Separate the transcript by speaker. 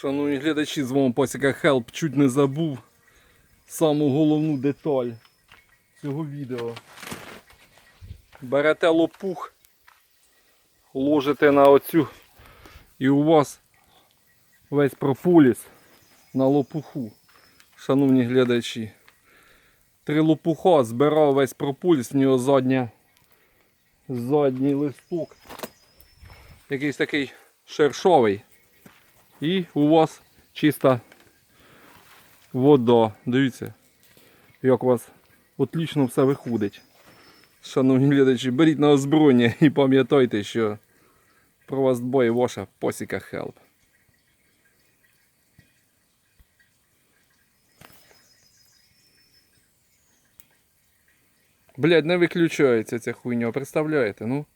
Speaker 1: Шановні глядачі, з вами Пасіка Хелп. Чуть не забув саму головну деталь цього відео. Берете лопух, ложите на оцю і у вас весь прополіс на лопуху. Шановні глядачі. Три лопуха збирав весь прополіс, в нього задня, задній листок. Якийсь такий шершовий. І у вас чиста вода. Дивіться, як у вас отлично все виходить. Шановні глядачі, беріть на озброєння і пам'ятайте, що про вас дбає ваша посіка Help. Блядь, не виключається ця хуйня, представляєте, ну?